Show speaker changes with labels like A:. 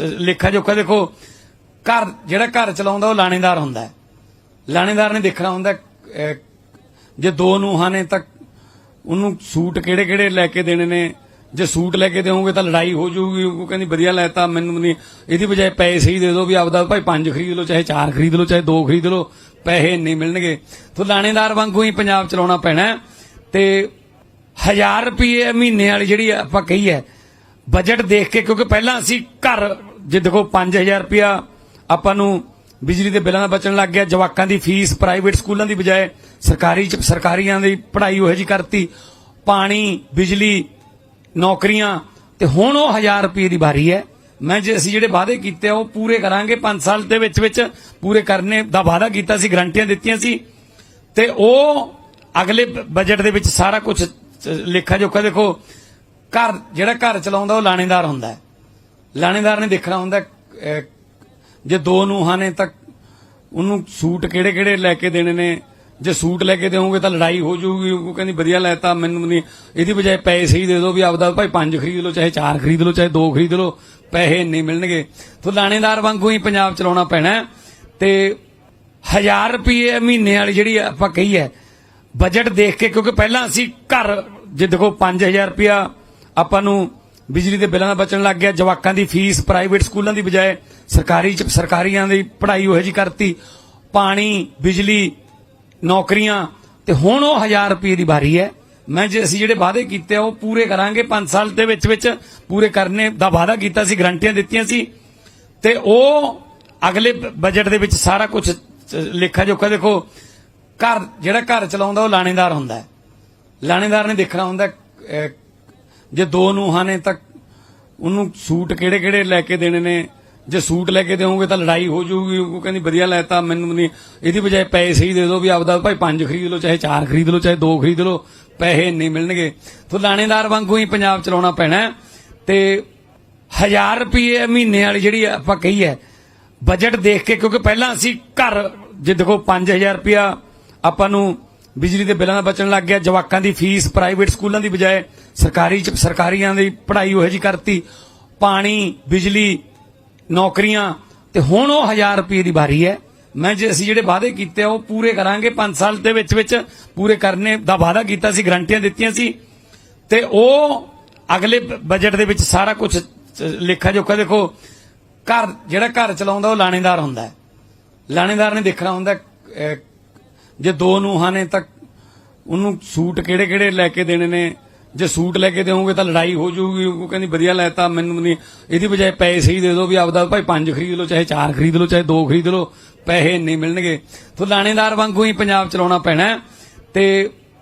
A: ਲੇਖਾ ਜੋਖਾ ਦੇਖੋ, ਘਰ ਜਿਹੜਾ ਘਰ ਚਲਾਉਂਦਾ ਉਹ ਲਾਣੇਦਾਰ ਹੁੰਦਾ ਹੈ। ਲਾਣੇਦਾਰ ਨੇ ਦੇਖਣਾ ਹੁੰਦਾ ਜੇ ਦੋ ਨੂੰਹਾਂ ਨੇ ਤਾਂ ਉਹਨੂੰ ਸੂਟ ਕਿਹੜੇ ਕਿਹੜੇ ਲੈ ਕੇ ਦੇਣੇ ਨੇ? ਜੇ ਸੂਟ ਲੈ ਕੇ ਦੇਵੋਗੇ ਤਾਂ ਲੜਾਈ ਹੋ ਜਾਊਗੀ। ਉਹ ਕਹਿੰਦੀ, ਵਧੀਆ ਲੈਤਾ, ਮੈਨੂੰ ਨਹੀਂ। ਇਹਦੀ ਬਜਾਏ ਪੈਸੇ ਹੀ ਦੇ ਦਿਓ ਵੀ ਆਪਦਾ ਭਾਈ ਪੰਜ ਖਰੀਦ ਲਓ, ਚਾਹੇ ਚਾਰ ਖਰੀਦ ਲਓ, ਚਾਹੇ ਦੋ ਖਰੀਦ ਲਓ, ਪੈਸੇ ਨਹੀਂ ਮਿਲਣਗੇ। ਤਾਂ ਲਾਣੇਦਾਰ ਵਾਂਗੂ ਹੀ ਪੰਜਾਬ ਚਲਾਉਣਾ ਪੈਣਾ ਤੇ 1000 ਰੁਪਏ ਮਹੀਨੇ ਵਾਲੀ ਜਿਹੜੀ ਆਪਾਂ ਕਹੀ ਹੈ ਬਜਟ ਦੇਖ ਕੇ, ਕਿਉਂਕਿ ਪਹਿਲਾਂ ਅਸੀਂ ਘਰ ਜੇ ਦੇਖੋ 5000 ਰੁਪਿਆ ਆਪਾਂ ਨੂੰ ਬਿਜਲੀ ਦੇ ਬਿੱਲਾਂ ਦਾ ਬਚਣ ਲੱਗ ਗਿਆ, ਜਵਾਕਾਂ ਦੀ ਫੀਸ ਪ੍ਰਾਈਵੇਟ ਸਕੂਲਾਂ ਦੀ ਬਜਾਏ ਸਰਕਾਰੀ ਚ, ਸਰਕਾਰੀਆਂ ਦੀ ਪੜ੍ਹਾਈ ਉਹ ਜੀ ਕਰਤੀ, ਪਾਣੀ, ਬਿਜਲੀ, ਨੌਕਰੀਆਂ, ਤੇ ਹੁਣ ਉਹ 1000 ਰੁਪਏ ਦੀ ਵਾਰੀ ਹੈ। ਮੈਂ ਜੇ ਅਸੀਂ ਜਿਹੜੇ ਵਾਅਦੇ ਕੀਤੇ ਉਹ ਪੂਰੇ ਕਰਾਂਗੇ 5 ਸਾਲ ਦੇ ਵਿੱਚ ਵਿੱਚ ਪੂਰੇ ਕਰਨੇ ਦਾ ਵਾਅਦਾ ਕੀਤਾ ਸੀ, ਗਰੰਟੀਆਂ ਦਿੱਤੀਆਂ ਸੀ, ਤੇ ਉਹ ਅਗਲੇ ਬਜਟ ਦੇ ਵਿੱਚ ਸਾਰਾ ਕੁਝ ਲੇਖਾ ਜੋਖਾ ਦੇਖੋ, ਘਰ, ਜਿਹੜਾ ਘਰ ਚਲਾਉਂਦਾ, ਉਹ ਲਾਣੇਦਾਰ ਹੁੰਦਾ ਹੈ। ਲਾਣੇਦਾਰ ਨੇ ਦੇਖਣਾ ਹੁੰਦਾ ਜੇ ਦੋ ਨੂੰਹਾਂ ਨੇ ਤਾਂ ਉਹਨੂੰ ਸੂਟ ਕਿਹੜੇ ਕਿਹੜੇ ਲੈ ਕੇ ਦੇਣੇ ਨੇ? ਜੇ ਸੂਟ ਲੈ ਕੇ ਦੇਵੋਗੇ ਤਾਂ ਲੜਾਈ ਹੋ ਜਾਊਗੀ, ਉਹ ਕਹਿੰਦੀ ਵਧੀਆ ਲੈਤਾ, ਮੈਨੂੰ ਨਹੀਂ, ਇਹਦੀ ਬਜਾਏ ਪੈਸੇ ਹੀ ਦੇ ਦਿਓ ਵੀ ਆਪਦਾ ਭਾਈ ਪੰਜ ਖਰੀਦ ਲਓ, ਚਾਹੇ ਚਾਰ ਖਰੀਦ ਲਓ, ਚਾਹੇ ਦੋ ਖਰੀਦ ਲਓ, ਪੈਸੇ ਨਹੀਂ ਮਿਲਣਗੇ। ਤਾਂ ਲਾਣੇਦਾਰ ਵਾਂਗੂ ਹੀ ਪੰਜਾਬ ਚਲਾਉਣਾ ਪੈਣਾ ਤੇ 1000 ਰੁਪਏ ਮਹੀਨੇ ਵਾਲੀ ਜਿਹੜੀ ਆਪਾਂ ਕਹੀ ਹੈ ਬਜਟ ਦੇਖ ਕੇ, ਕਿਉਂਕਿ ਪਹਿਲਾਂ ਅਸੀਂ ਘਰ, ਜੇ ਦੇਖੋ 5000 ਰੁਪਿਆ ਆਪਾਂ ਨੂੰ ਬਿਜਲੀ ਦੇ ਬਿੱਲਾਂ ਦਾ ਬਚਣ ਲੱਗ ਗਿਆ, ਜਵਾਕਾਂ ਦੀ ਫੀਸ ਪ੍ਰਾਈਵੇਟ ਸਕੂਲਾਂ ਦੀ ਬਜਾਏ ਸਰਕਾਰੀ ਸਰਕਾਰੀਆਂ ਦੀ ਪੜ੍ਹਾਈ ਉਹ ਜੀ ਕਰਤੀ, ਪਾਣੀ, ਬਿਜਲੀ, ਨੌਕਰੀਆਂ, ਤੇ ਹੁਣ ਉਹ 1000 ਰੁਪਏ ਦੀ ਵਾਰੀ ਹੈ। ਮੈਂ ਜੇ ਅਸੀਂ ਜਿਹੜੇ ਵਾਅਦੇ ਕੀਤੇ ਉਹ ਪੂਰੇ ਕਰਾਂਗੇ 5 ਸਾਲ ਦੇ ਵਿੱਚ ਵਿੱਚ ਪੂਰੇ ਕਰਨੇ ਦਾ ਵਾਅਦਾ ਕੀਤਾ ਸੀ, ਗਰੰਟੀਆਂ ਦਿੱਤੀਆਂ ਸੀ, ਤੇ ਉਹ ਅਗਲੇ ਬਜਟ ਦੇ ਵਿੱਚ ਸਾਰਾ ਕੁਝ ਲੇਖਾ ਜੋਖਾ ਦੇਖੋ, ਘਰ, ਜਿਹੜਾ ਘਰ ਚਲਾਉਂਦਾ, ਉਹ ਲਾਣੇਦਾਰ ਹੁੰਦਾ ਲਾਣੇਦਾਰ ਨੇ ਦੇਖਣਾ ਹੁੰਦਾ ਜੇ ਦੋ ਨੂੰਹਾਂ ਨੇ ਤਾਂ ਉਹਨੂੰ ਸੂਟ ਕਿਹੜੇ ਕਿਹੜੇ ਲੈ ਕੇ ਦੇਣੇ ਨੇ? ਜੇ ਸੂਟ ਲੈ ਕੇ ਦੇਵੋਗੇ ਤਾਂ ਲੜਾਈ ਹੋ ਜਾਊਗੀ। ਉਹ ਕਹਿੰਦੀ, ਵਧੀਆ ਲੈਤਾ, ਮੈਨੂੰ ਨਹੀਂ ਇਹਦੀ ਬਜਾਏ ਪੈਸੇ ਹੀ ਦੇ ਦਿਓ ਵੀ ਆਪਦਾ ਭਾਈ ਪੰਜ ਖਰੀਦ ਲਓ, ਚਾਹੇ ਚਾਰ ਖਰੀਦ ਲਓ, ਚਾਹੇ ਦੋ ਖਰੀਦ ਲਓ, ਪੈਸੇ ਨਹੀਂ ਮਿਲਣਗੇ। ਤਾਂ ਲਾਣੇਦਾਰ ਵਾਂਗੂ ਹੀ ਪੰਜਾਬ ਚਲਾਉਣਾ ਪੈਣਾ ਤੇ 1000 ਰੁਪਏ ਮਹੀਨੇ ਵਾਲੀ ਜਿਹੜੀ ਆਪਾਂ ਕਹੀ ਹੈ ਬਜਟ ਦੇਖ ਕੇ, ਕਿਉਂਕਿ ਪਹਿਲਾਂ ਅਸੀਂ ਘਰ, ਜੇ ਦੇਖੋ 5000 ਰੁਪਿਆ ਆਪਾਂ ਨੂੰ ਬਿਜਲੀ ਦੇ ਬਿੱਲਾਂ ਦਾ ਬਚਣ ਲੱਗ ਗਿਆ, ਜਵਾਕਾਂ ਦੀ ਫੀਸ, ਪ੍ਰਾਈਵੇਟ ਸਕੂਲਾਂ ਦੀ ਬਜਾਏ ਸਰਕਾਰੀ ਚ, ਸਰਕਾਰੀਆਂ ਦੀ ਪੜ੍ਹਾਈ ਉਹ ਜੀ ਕਰਤੀ, ਪਾਣੀ, ਬਿਜਲੀ, ਨੌਕਰੀਆਂ, ਤੇ ਹੁਣ ਉਹ 1000 ਰੁਪਏ ਦੀ ਵਾਰੀ ਹੈ। ਮੈਂ ਜੇ ਅਸੀਂ ਜਿਹੜੇ ਵਾਅਦੇ ਕੀਤੇ ਉਹ ਪੂਰੇ ਕਰਾਂਗੇ 5 ਸਾਲ ਦੇ ਵਿੱਚ ਵਿੱਚ ਪੂਰੇ ਕਰਨੇ ਦਾ ਵਾਅਦਾ ਕੀਤਾ ਸੀ, ਗਰੰਟੀਆਂ ਦਿੱਤੀਆਂ ਸੀ, ਤੇ ਉਹ ਅਗਲੇ ਬਜਟ ਦੇ ਵਿੱਚ ਸਾਰਾ ਕੁਝ ਲੇਖਾ ਜੋਖਾ ਦੇਖੋ, ਘਰ, ਜਿਹੜਾ ਘਰ ਚਲਾਉਂਦਾ ਉਹ ਲਾਣੇਦਾਰ ਹੁੰਦਾ ਹੈ। ਲਾਣੇਦਾਰ ਨੇ ਦੇਖਣਾ ਹੁੰਦਾ ਜੇ ਦੋ ਨੂੰਹਾਂ ਨੇ ਤਾਂ ਉਹਨੂੰ ਸੂਟ ਕਿਹੜੇ ਕਿਹੜੇ ਲੈ ਕੇ ਦੇਣੇ ਨੇ? ਜੇ ਸੂਟ ਲੈ ਕੇ ਦੇਵੋਗੇ ਤਾਂ ਲੜਾਈ ਹੋ ਜਾਊਗੀ। ਉਹ ਕਹਿੰਦੀ, ਵਧੀਆ ਲੈਤਾ, ਮੈਨੂੰ ਨਹੀਂ। ਇਹਦੀ ਬਜਾਏ ਪੈਸੇ ਹੀ ਦੇ ਦਿਓ ਵੀ ਆਪਦਾ ਭਾਈ ਪੰਜ ਖਰੀਦ ਲਓ, ਚਾਹੇ ਚਾਰ ਖਰੀਦ ਲਓ, ਚਾਹੇ ਦੋ ਖਰੀਦ ਲਓ। ਪੈਸੇ ਨਹੀਂ ਮਿਲਣਗੇ। ਤਾਂ ਲਾਣੇਦਾਰ ਵਾਂਗੂ ਹੀ ਪੰਜਾਬ ਚਲਾਉਣਾ ਪੈਣਾ। ਤੇ